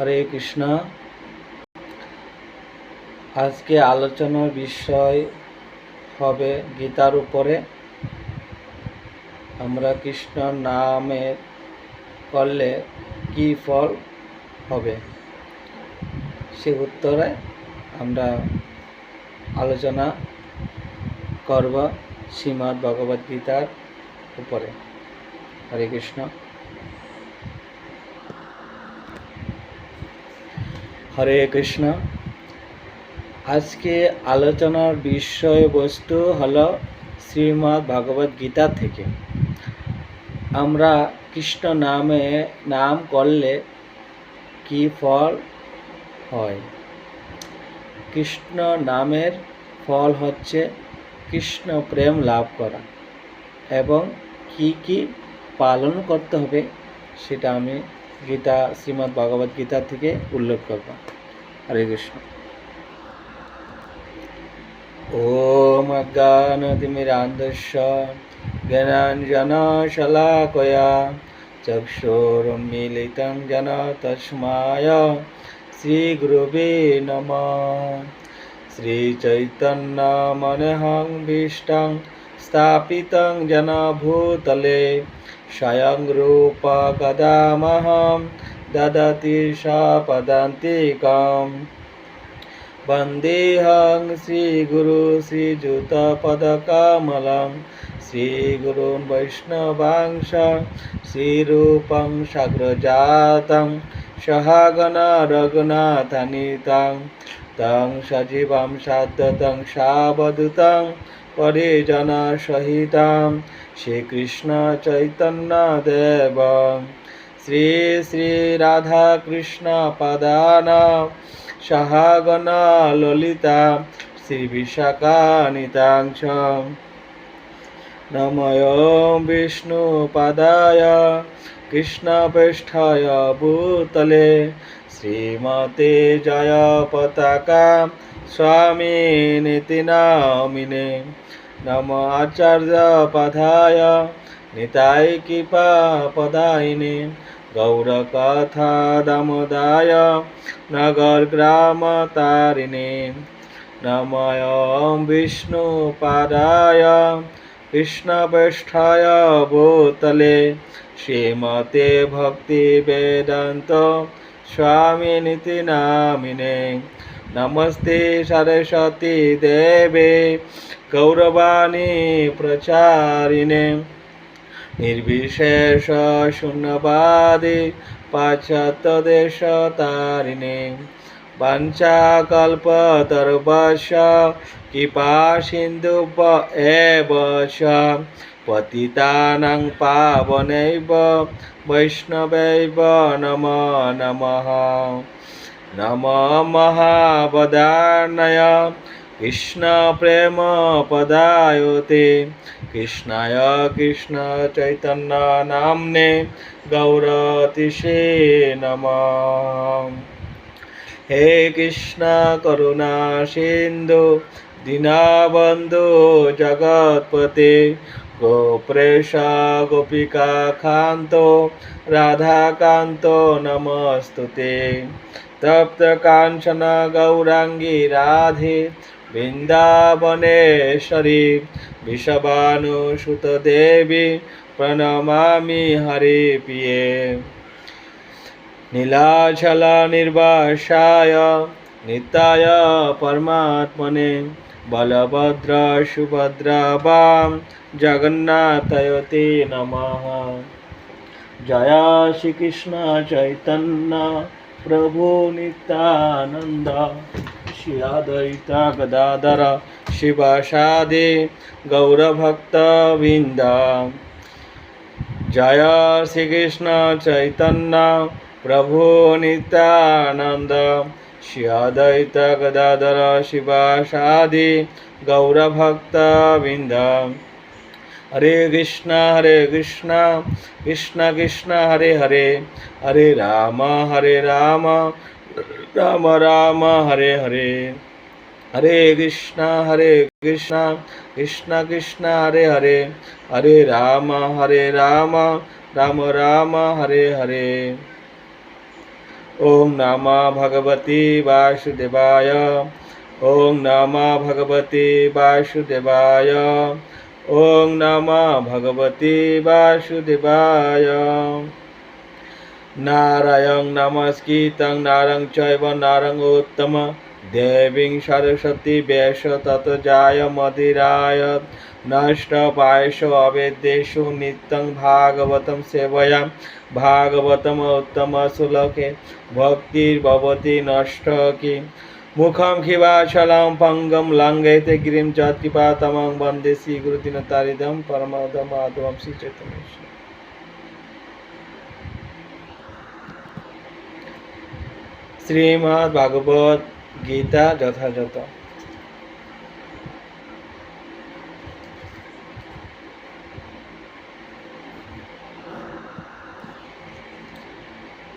হরে কৃষ্ণ। আজকে আলোচনার বিষয় হবে গীতার উপরে। আমরা কৃষ্ণ নামের করলে কি ফল হবে? সে উত্তরে আমরা আলোচনা করব শ্রীমদ্ ভগবদ গীতার উপরে। হরে কৃষ্ণ। হরে কৃষ্ণ। আজকে আলোচনার বিষয়বস্তু হলো শ্রীমদ্ ভগবদ গীতা থেকে। আমরা কৃষ্ণ নামে নাম করলে কি ফল হয়? কৃষ্ণ নামের ফল হচ্ছে কৃষ্ণ প্রেম লাভ করা এবং কি কি পালন করতে হবে সেটা আমি গীতা, শ্রীমদ্ ভগবত গীতা থেকে উল্লেখ করব। হরে কৃষ্ণ। ওম অজ্ঞানতিমিরান্ধস্য জ্ঞানাঞ্জনশলাকয়া চক্ষুরুন্মীলিতং জন তস্মায় শ্রীগুরুবে নম। শ্রীচৈতন্যমনহং স্থাপিতং জনভূতলে क्षयं रूपकदामहं ददति शापदन्तिकाम्। वन्देहं श्रीगुरु श्रीयुतपदकमलं श्रीगुरुन् वैष्णवांश श्रीरूपं शग्रजातं शहागना रघुनाथनितं तं পরে জানা সহিতাম শ্রীকৃষ্ণ চৈতন্য দেব। শ্রী শ্রী রাধা কৃষ্ণ পাদান, সাহাগণ ললিতা, শ্রী বিশাখানিতাংশ নময় বিষ্ণু পাদায় কৃষ্ণপৃষ্ঠায় ভূতলে, শ্রীমতে জয় পতাকা, স্বামী নীতি নামিনে। নম আচার্য পদায় নিতাই কৃপা পদায়িনী গৌরকথা দামোদায় নগর গ্রাম তারিণী নময় বিষ্ণু পাদায় কৃষ্ণপৃষ্ঠায় ভূতলে শ্রীমতে ভক্তি বেদান্ত স্বামী নীতি নামিনে নমস্তে সরস্বতী দেবে গৌরবাণী প্রচারিণে निर्विशेष शून्यवादि पाश्चात्यदेशतारिणे वञ्चाकल्पतरुवश कृपा सिन्धुव एव च पतितानां पावनैव वैष्णवैव नमो नमः नमो महावदानय कृष्णप्रेमपदायते কৃষ্ণায় কৃষ্ণ চৈতন্য নামনে গৌরতিষে নম হে কৃষ্ণ করুণা সিন্ধু দীনবন্ধু জগৎপতে গোপ্রেশ গোপিকা খান্ত রাধাকান্ত নমস্তুতে তপ্ত কাঞ্চন গৌরাঙ্গী রাধে, বৃন্দাবনেশ্বরী বিষবানুসুতদেবী প্রণমামি হরে প্রিয়ে। নীলাচল নির্বাসায়, নিতায় পরমাত্মনে, বলভদ্র সুভদ্র বাম জগন্নাথয়তে নমঃ। জয় শ্রীকৃষ্ণ চৈতন্য। শ্রী অদ্বৈত গদাধর শিবাসাদে গৌরভক্তবৃন্দ। জয় শ্রীকৃষ্ণ চৈতন্য, প্রভু নিত্যানন্দ শ্রী অদ্বৈত গদাধর শিবাসাদি গৌরভক্তবৃন্দ। হরে কৃষ্ণ হরে কৃষ্ণ কৃষ্ণ কৃষ্ণ, হরে হরে হরে রাম হরে রাম রাম রাম, হরে হরে। হরে কৃষ্ণ হরে কৃষ্ণ কৃষ্ণ কৃষ্ণ, হরে হরে হরে রাম হরে রাম রাম রাম, হরে হরে। ওং নমা ভগবতী বাসুদেবায় ওং নমা ভগবতী বাসুদেবায় ওং নমা ভগবতী বাসুদেবায়। নারায়ণ নমস্কৃতং, নারং চৈব নারং উত্তম। দেবীং সরস্বতী বেশ তত যায় মদিরায়। নষ্ট পায়স অবেদ্যেষু নিত্যং ভাগবতম সেবয়াম। ভাগবতম উত্তম শ্লোকে ভক্তির্ভবতি নষ্ট কি? মুখম খিবাচলাম পঙ্গম লঙ্ঘয়তে গিরিম যৎকৃপাতমং বন্দে শ্রীগুরুদিনতারিদম পরমদম মাধবম শ্রী চৈতন্য শ্রীমদ্ ভাগবত গীতা যথাযথ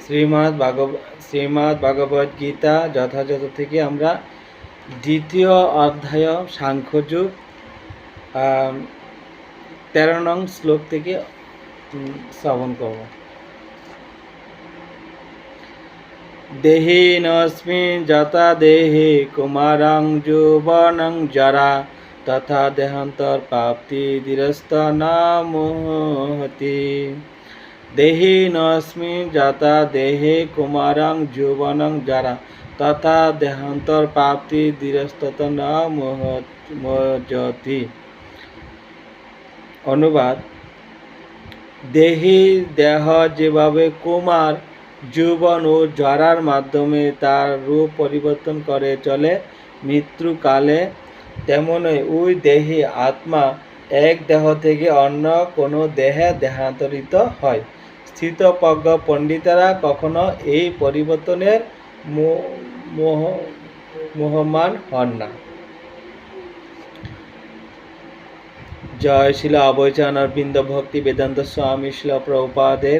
শ্রীমদ্ ভাগব শ্রীমদ্ ভাগবত গীতা যথাযথ থেকে আমরা দ্বিতীয় অধ্যায় সাংখ্যযুগ তেরো নং শ্লোক থেকে শ্রবণ করব। দেহিনস্মিন যথা দেহে কুমারং যৌবনং জরা তথা দেহান্তর প্রাপ্তি ধীরস্থ নামহতি দেহিনস্মিন যাতা, দেহে কুমারং যৌবনং জরা তথা দেহান্তর প্রাপ্তি ধীরস্থত নামহতি অনুবাদ, দেহি দেহ যেভাবে কুমার, যৌবন ও জরার মাধ্যমে তার রূপ পরিবর্তন করে চলে, মৃত্যুকালে তেমনই ওই দেহি আত্মা এক দেহ থেকে অন্য কোনো দেহে দেহান্তরিত হয়। স্থিতপ্রজ্ঞ পণ্ডিতেরা কখনো এই পরিবর্তনের মোহ, মোহমান হন না। জয় শিল অবৈচান অরবিন্দ ভক্তি বেদান্ত স্বামী শিল প্রভুপাদের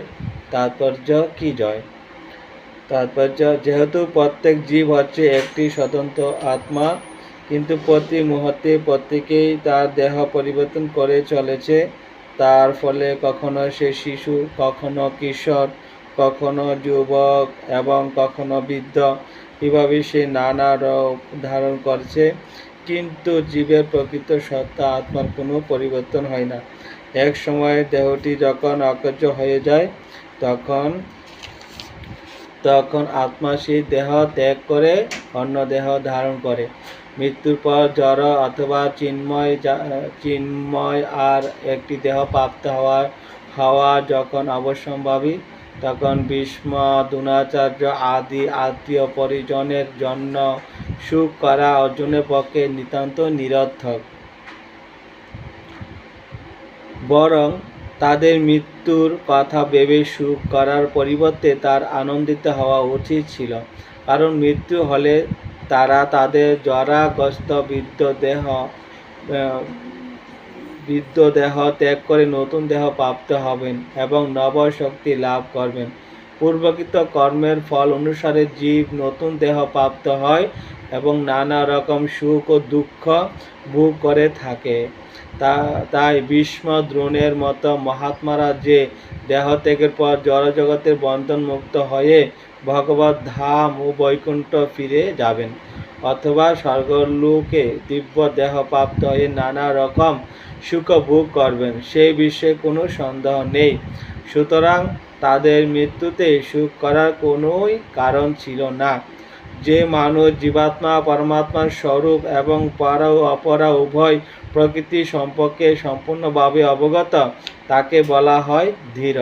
তাৎপর্য কি জয়? তাৎপর্য, যেহেতু প্রত্যেক জীব হচ্ছে একটি স্বতন্ত্র আত্মা, কিন্তু প্রতি মুহূর্তে প্রত্যেকেই তার দেহ পরিবর্তন করে চলেছে। তার ফলে কখনো সে শিশু, কখনো কিশোর, কখনো যুবক এবং কখনো বৃদ্ধ। এভাবে সে নানা রূপ ধারণ করছে, কিন্তু জীবের প্রকৃত সত্তা, আত্মার কোনো পরিবর্তন হয় না। এক সময় দেহটি যখন অকার্য হয়ে যায়, তখন তখন আত্মা সেই দেহ ত্যাগ করে অন্য দেহ ধারণ করে। মৃত্যুর পর জড় অথবা চিন্ময় চিন্ময় আর একটি দেহ প্রাপ্ত হওয়া হওয়া যখন অবশ্যম্ভাবী তখন ভীষ্ম দ্রোণাচার্য আদি আত্মীয় পরিজনের জন্য সুখ করা অর্জুনের পক্ষে নিতান্ত নিরর্থক। বরং তাদের মৃত্যুর কথা ভেবে সুখ করার পরিবর্তে তার আনন্দিত হওয়া উচিত ছিল। কারণ মৃত্যু হলে তারা তাদের জরাগ্রস্ত বৃদ্ধ দেহ বৃদ্ধ দেহ ত্যাগ করে নতুন দেহ প্রাপ্ত হবেন এবং নব শক্তি লাভ করবেন। পূর্বকৃত কর্মের ফল অনুসারে জীব নতুন দেহ প্রাপ্ত হয় এবং নানা রকম সুখ ও দুঃখ ভোগ করে থাকে। তা, তাই ভীষ্ম দ্রোণের মতো মহাত্মারা যে দেহ ত্যাগের পর জড়জগতের বন্ধন মুক্ত হয়ে ভগবত ধাম ও বৈকুণ্ঠ ফিরে যাবেন, অথবা স্বর্গলোকে দিব্য দেহ প্রাপ্ত হয়ে নানা রকম সুখ ভোগ করবেন, সেই বিষয়ে কোনো সন্দেহ নেই। সুতরাং তাদের মৃত্যুতে সুখ করার কোনোই কারণ ছিল না। যে মানুষ জীবাত্মা পরমাত্মার স্বরূপ এবং পরা ও অপরা উভয় প্রকৃতি সম্পর্কে সম্পূর্ণভাবে অবগত, তাকে বলা হয় ধীর।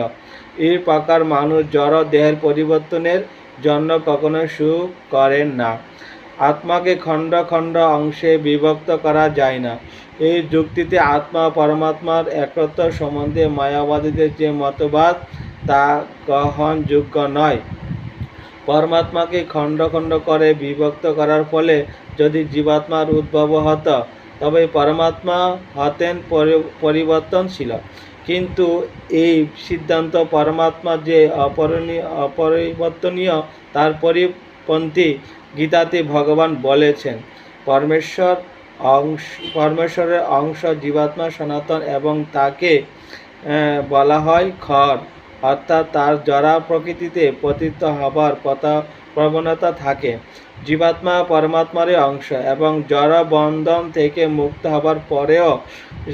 এই প্রকার মানুষ জড় দেহের পরিবর্তনের জন্য কখনো সুখ করেন না। আত্মাকে খণ্ড খণ্ড অংশে বিভক্ত করা যায় না। এই যুক্তিতে আত্মা, পরমাত্মার একত্র সম্বন্ধে মায়াবাদীদের যে মতবাদ, তা গ্রহণযোগ্য নয়। পরমাত্মাকে খণ্ড খণ্ড করে বিভক্ত করার ফলে যদি জীবাত্মার উদ্ভব হতো, তবে পরমাত্মা হতেন পরি- পরিবর্তনশীল। কিন্তু এই সিদ্ধান্ত পরমাত্মা যে অপরণীয় অপরিবর্তনীয়, তার পরিপন্থী গীতাতে ভগবান বলেছেন, পরমেশ্বর অংশ, পরমেশ্বরের অংশ জীবাত্মা সনাতন এবং তাকে বলা হয় খর অর্থাৎ তার জরা প্রকৃতিতে পতিত হবার পথা প্রবণতা থাকে। জীবাত্মা পরমাত্মারই অংশ এবং জড় বন্ধন থেকে মুক্ত হবার পরেও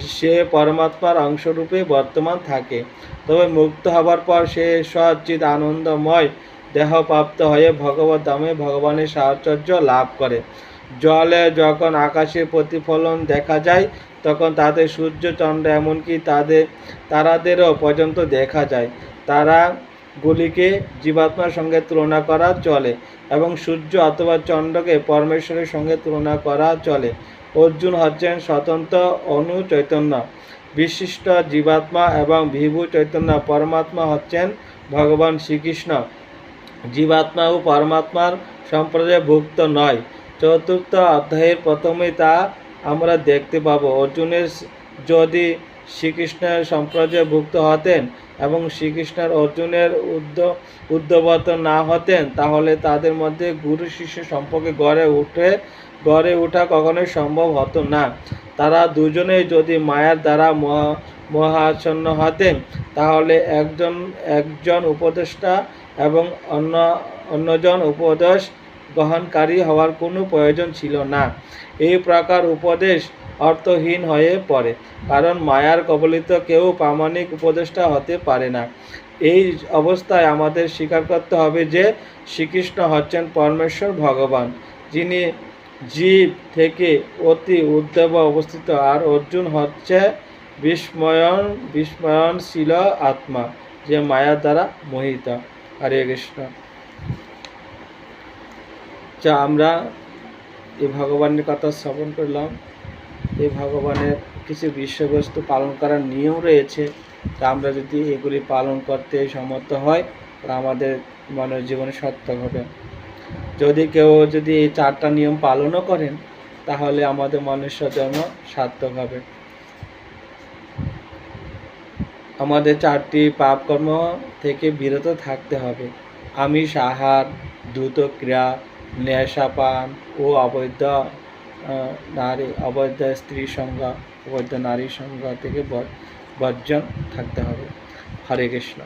সে পরমাত্মার অংশরূপে বর্তমান থাকে। তবে মুক্ত হবার পর সে সচিত আনন্দময়, দেহপ্রাপ্ত হয়ে ভগবত ধামে ভগবানের সাহচর্য লাভ করে। জলে যখন আকাশে প্রতিফলন দেখা যায়, তখন তাদের সূর্য চন্দ্র এমনকি তাদের, তারাদেরও পর্যন্ত দেখা যায়। তারাগুলিকে জীবাত্মার সঙ্গে তুলনা করা চলে এবং সূর্য অথবা চন্দ্রকে পরমেশ্বরের সঙ্গে তুলনা করা চলে। অর্জুন হচ্ছেন স্বতন্ত্র অনু চৈতন্য। বিশিষ্ট জীবাত্মা এবং বিভু চৈতন্য পরমাত্মা হচ্ছেন ভগবান শ্রীকৃষ্ণ। জীবাত্মা ও পরমাত্মার সম্প্রদায় ভুক্ত নয়। চতুর্থ অধ্যায়ের প্রথমে তা আমরা দেখতে পাবো। অর্জুনের যদি শ্রীকৃষ্ণের সম্প্রদায় ভুক্ত হতেন এবং শ্রীকৃষ্ণের অর্জুনের উদ্য উদ্যবত না হতেন, তাহলে তাদের মধ্যে গুরু শিষ্য সম্পর্কে গড়ে উঠে, গড়ে ওঠা কখনোই সম্ভব হতো না। তারা দুজনেই যদি মায়ার দ্বারা মহা মহাচ্ছন্ন হতেন, তাহলে একজন একজন উপদেষ্টা এবং অন্য, অন্যজন উপদেশ গ্রহণকারী হওয়ার কোনো প্রয়োজন ছিল না। এই প্রকার উপদেশ অর্থহীন হয়ে পড়ে, কারণ মায়ার কবলিত কেউ প্রামাণিক উপদেষ্টা হতে পারে না। এই অবস্থায় আমাদের স্বীকার করতে হবে যে, শ্রীকৃষ্ণ হচ্ছেন পরমেশ্বর ভগবান, যিনি জীব থেকে অতি উদ্দেব অবস্থিত, আর অর্জুন হচ্ছে বিস্ময়ন, বিস্ময়নশীল আত্মা, যে মায়ার দ্বারা মোহিত। হরে কৃষ্ণ। যা আমরা এই ভগবানের কথা শ্রবণ করলাম। এই ভগবানের কিছু বিষয়বস্তু পালন করার নিয়ম রয়েছে। তা আমরা যদি এগুলি পালন করতে সমর্থ হয় তা আমাদের মানব জীবনে সার্থক হবে। যদি কেউ যদি এই চারটা নিয়ম পালনও করেন, তাহলে আমাদের মনুষ্য জন্ম সার্থক হবে। আমাদের চারটি পাপকর্ম থেকে বিরত থাকতে হবে। আমি সাহার দ্রুত ক্রিয়া নেশাপান ও অবৈধ নারী, অবৈধ স্ত্রী সংজ্ঞা, অবৈধ নারী সংজ্ঞা থেকে বর্জন থাকতে হবে। হরে কৃষ্ণ।